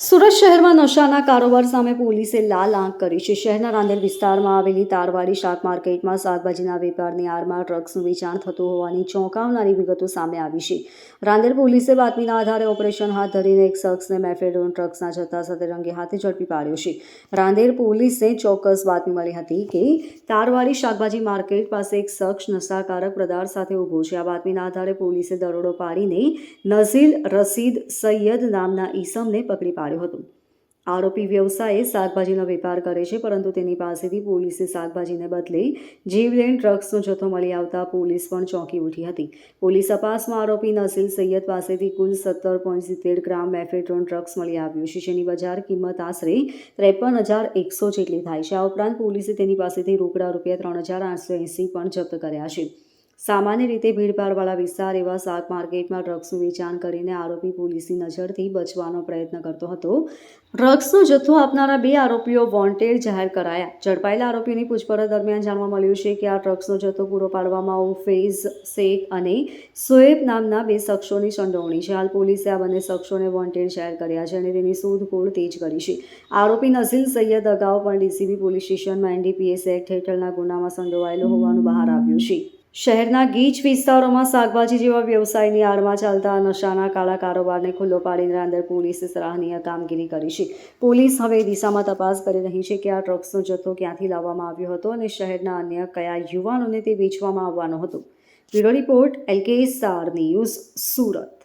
સુરત શહેરમાં નશાના કારોબાર સામે પોલીસે લાલ આંખ કરી છે. શહેરના રાંદેર વિસ્તારમાં આવેલી તારવાડી શાક માર્કેટમાં શાકભાજીના વેપારની આડમાં ડ્રગ્સનું વેચાણ થતું હોવાની ચોંકાવનારી વિગતો સામે આવી છે. રાંદેર પોલીસે બાતમીના આધારે ઓપરેશન હાથ ધરીને એક શખ્સને મેફેડોન ડ્રગ્સના જથ્થા સાથે રંગે હાથે ઝડપી પાડ્યો છે. રાંદેર પોલીસને ચોક્કસ બાતમી મળી હતી કે તારવાડી શાકભાજી માર્કેટ પાસે એક શખ્સ નશાકારક પદાર્થ સાથે ઊભો છે. આ બાતમીના આધારે પોલીસે દરોડો પાડીને નઝીલ રસીદ સૈયદ નામના ઈસમને પકડી પાડ્યો હતો. આરોપી વ્યવસાયે શાકભાજીનો વેપાર કરે છે, પરંતુ તેની પાસેથી પોલીસે શાકભાજીને બદલે જીવલેણ ડ્રગ્સનો જથ્થો મળી આવતા પોલીસ પણ ચોંકી ઉઠી હતી. પોલીસ તપાસમાં આરોપી નસીલ સૈયદ પાસેથી કુલ સત્તર પોઈન્ટ સિત્તેર ગ્રામ મેફેટ્રોન ડ્રગ્સ મળી આવ્યું છે, જેની બજાર કિંમત આશરે ત્રેપન હજાર એકસો જેટલી થાય છે. આ ઉપરાંત પોલીસે તેની પાસેથી રોકડા રૂપિયા ત્રણ હજાર આઠસો એંસી પણ જપ્ત કર્યા છે. સામાન્ય રીતે ભીડભાડવાળા વિસ્તાર એવા શાક માર્કેટમાં ડ્રગ્સનું વેચાણ કરીને આરોપી પોલીસની નજરથી બચવાનો પ્રયત્ન કરતો હતો. ડ્રગ્સનો જથ્થો આપનારા બે આરોપીઓ વોન્ટેડ જાહેર કરાયા. ઝડપાયેલા આરોપીઓની પૂછપરછ દરમિયાન જાણવા મળ્યું છે કે આ ડ્રગ્સનો જથ્થો પૂરો પાડવામાં ફેઝ શેખ અને સોએબ નામના બે શખ્સોની સંડોવણી છે. હાલ પોલીસે આ બંને શખ્સોને વોન્ટેડ જાહેર કર્યા છે અને તેની શોધખોળ તેજ કરી છે. આરોપી નઝીલ સૈયદ અગાઉ પણ ડીસીબી પોલીસ સ્ટેશનમાં એનડીપીએસ એક્ટ હેઠળના ગુનામાં સંડોવાયેલો હોવાનું બહાર આવ્યું છે. શહેરના ગીચ વિસ્તારોમાં શાકભાજી જેવા વ્યવસાયની આડમાં ચાલતા નશાના કાળા કારોબારને ખુલ્લો પાડીને અંદર પોલીસે સરાહનીય કામગીરી કરી છે. પોલીસ હવે દિશામાં તપાસ કરી રહી છે કે આ ડ્રગ્સનો જથ્થો ક્યાંથી લાવવામાં આવ્યો હતો અને શહેરના અન્ય કયા યુવાનોને તે વેચવામાં આવવાનો હતો. બ્યુરો રિપોર્ટ, એલકે સાર ન્યૂઝ, સુરત.